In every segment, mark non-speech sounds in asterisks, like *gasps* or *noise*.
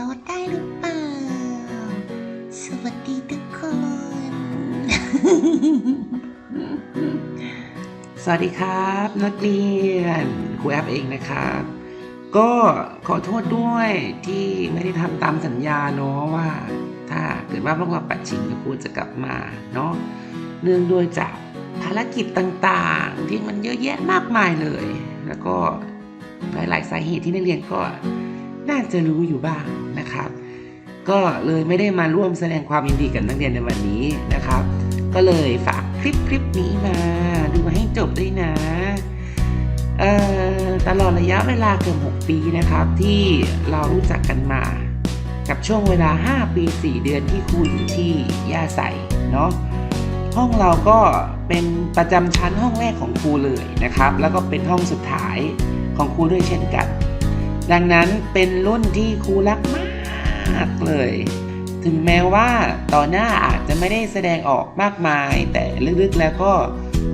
เราได้หรือเปล่า สวัสดีทุกคน สวัสดีครับ นักเรียนครูแอปเองนะครับ ก็ขอโทษด้วยที่ไม่ได้ทำตามสัญญาเนาะว่า ถ้าเกิดว่าพวกเราปัดชิงครูจะกลับมาเนาะเนื่องด้วยจากภารกิจต่างๆ ที่มันเยอะแยะมากมายเลย แล้วก็หลายๆสาเหตุที่นักเรียนก็ น่าจะรู้อยู่บ้างนะครับ ก็เลยไม่ได้มาร่วมแสดงความยินดีกับนักเรียนในวันนี้นะครับ ก็เลยฝากคลิปคลิปนี้มา ดูมาให้จบด้วยนะตลอดระยะเวลาเกือบ6ปีนะครับ ที่เรารู้จักกันมา กับช่วงเวลา 5 ปี 4 เดือนที่ครูอยู่ที่ย่าใสเนาะห้องเราก็เป็นประจำชั้นห้องแรกของครูเลยนะครับ แล้วก็เป็นห้องสุดท้ายของครูด้วยเช่นกัน ดังนั้นเป็นรุ่นที่ครูรักมากเลย ถึงแม้ว่าต่อหน้าอาจจะไม่ได้แสดงออกมากมาย แต่ลึกๆแล้วก็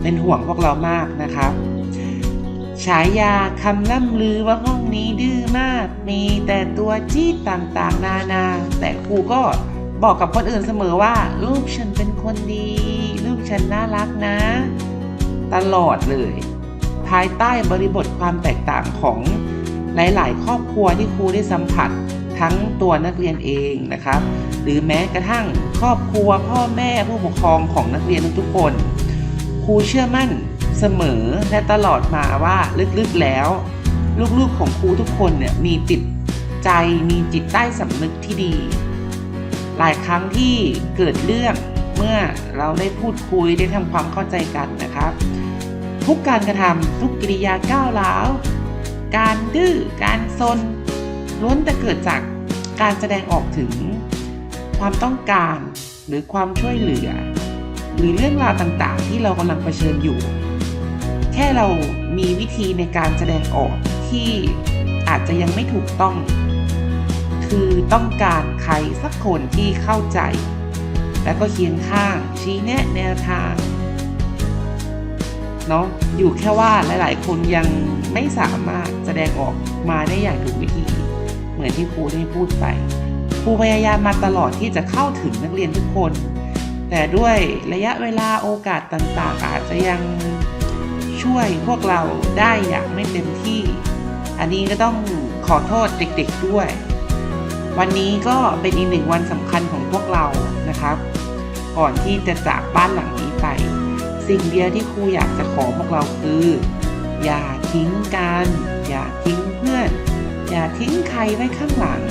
เป็นห่วงพวกเรามากนะครับ ฉายาคำล่ำลือว่าห้องนี้ดื้อมาก มีแต่ตัวจี้ต่างๆ นานา แต่ครูก็บอกกับคนอื่นเสมอว่า ลูกฉันเป็นคนดี ลูกฉันน่ารักนะ ตลอดเลย ภายใต้บริบทความแตกต่างของ หลาย ๆ ครอบครัวที่ครูได้สัมผัสทั้งตัวนักเรียนเองนะครับ หรือแม้กระทั่งครอบครัวพ่อแม่ผู้ปกครองของนักเรียนทุกคน ครูเชื่อมั่นเสมอและตลอดมาว่าลึก ๆ แล้ว ลูก ๆ ของครูทุกคนเนี่ยมีจิตใจมีจิตใต้สำนึกที่ดี หลายครั้งที่เกิดเรื่องเมื่อเราได้พูดคุยได้ทำความเข้าใจกันนะครับ ทุกการกระทำทุกกิริยาก้าวร้าว การดื้อการซนล้วนแต่เกิดจากการแสดงออกถึงความต้องการหรือความช่วยเหลือ หรือเรื่องราวต่างๆ ที่เรากำลังเผชิญอยู่ แค่เรามีวิธีในการแสดงออกที่อาจจะยังไม่ถูกต้อง คือต้องการใครสักคนที่เข้าใจ และก็เคียงข้างชี้แนะแนวทาง เนาะอยู่แค่ว่าหลาย ๆ คนยังไม่สามารถแสดงออกมาได้อย่างถูกวิธี เหมือนที่ครูได้พูดไปครูพยายามมาตลอดที่จะเข้าถึงนักเรียนทุกคน แต่ด้วยระยะเวลาโอกาสต่าง ๆ อาจจะยังช่วยพวกเราได้อย่างไม่เต็มที่ อันนี้ก็ต้องขอโทษเด็ก ๆ ด้วย วันนี้ก็เป็นอีกหนึ่งวันสำคัญของพวกเรานะครับ ก่อนที่จะจากบ้านหลังนี้ไป สิ่งเดียวที่ครูอยากจะขอพวกเราคือ อย่าทิ้งกัน อย่าทิ้งเพื่อน อย่าทิ้งใครไว้ข้างหลัง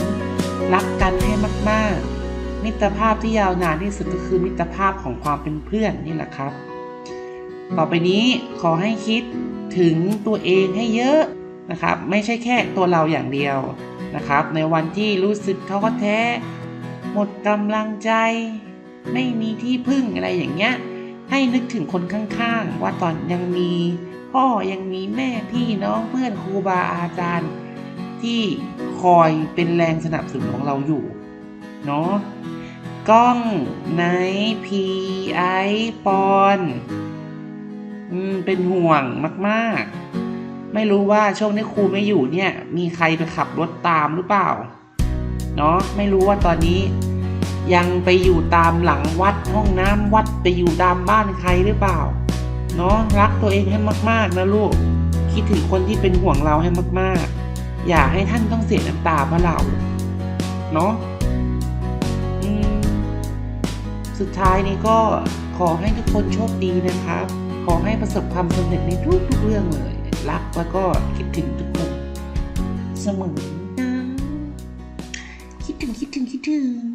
รักกันให้มากๆ มิตรภาพที่ยาวนานที่สุดก็คือมิตรภาพของความเป็นเพื่อนนี่แหละครับ ต่อไปนี้ขอให้คิดถึงตัวเองให้เยอะนะครับ ไม่ใช่แค่ตัวเราอย่างเดียวนะครับ ในวันที่รู้สึกท้อแท้ หมดกำลังใจ ไม่มีที่พึ่งอะไรอย่างเงี้ย ให้นึกถึงคนข้างๆ ว่าตอนยังมี พ่อยังมีแม่พี่น้องเพื่อนครูบาอาจารย์ ที่คอยเป็นแรงสนับสนุนของเราอยู่เนาะกล้องไนพีไอปอนอืมเป็นห่วงมากๆ ไม่รู้ว่าช่วงนี้ครูไม่อยู่เนี่ย มีใครไปขับรถตามหรือเปล่า เนาะไม่รู้ว่าตอนนี้ ยังไปอยู่ตามหลังวัดห้องน้ำวัดไปอยู่ตามบ้านใครหรือเปล่าเนาะรักตัวเองให้มาก ๆ นะลูก คิดถึงคนที่เป็นห่วงเราให้มาก ๆ อย่าให้ท่านต้องเสียน้ำตาเพราะเราเนาะสุดท้ายนี้ก็ขอให้ทุกคนโชคดีนะครับ ขอให้ประสบความสำเร็จในทุก ๆ เรื่องเลย รักแล้วก็คิดถึงทุกคนเสมอนะคิดถึงคิดถึงคิดถึง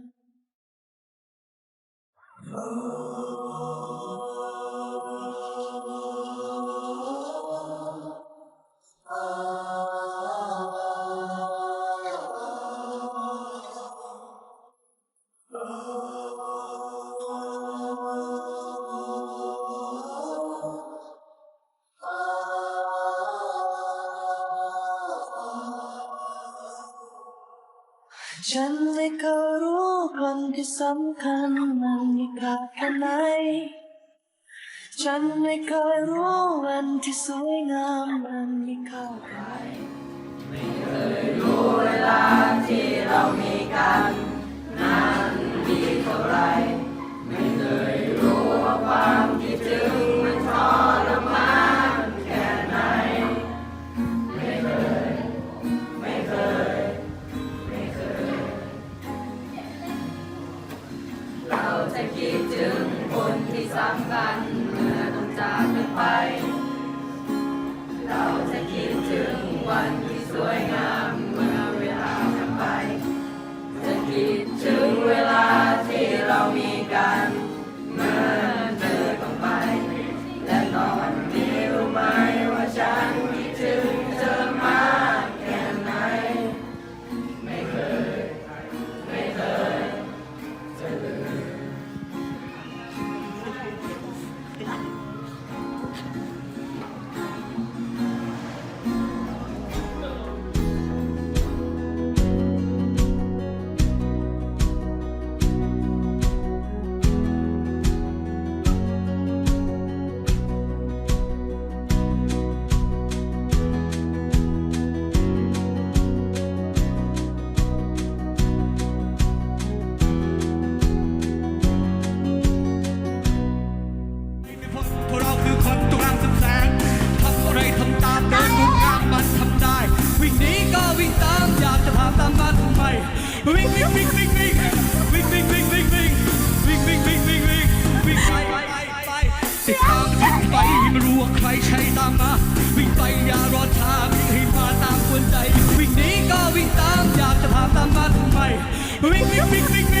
*gasps* Oh. ฉันไม่เคยรู้คนที่สำคัญมันมีค่าแค่ไหน ฉันไม่เคยรู้วันที่สวยงามมันมีค่าเท่าไหร่พวกันเมื่อต้องจากกันไป เราจะคิดถึงวันที่สวยงามเมื่อเวลาผ่านไป จะคิดถึงเวลาที่เรามีกัน ไปไม่รู้ว่าใครใช้ตามมา วิ่งไปอย่ารอช้าวิ่งให้มาตามควรใจ วิ่งหนีก็วิ่งตามอยากจะถามตามมาทำไมวิ่งวิ่งวิ่งวิ่งวิ่ง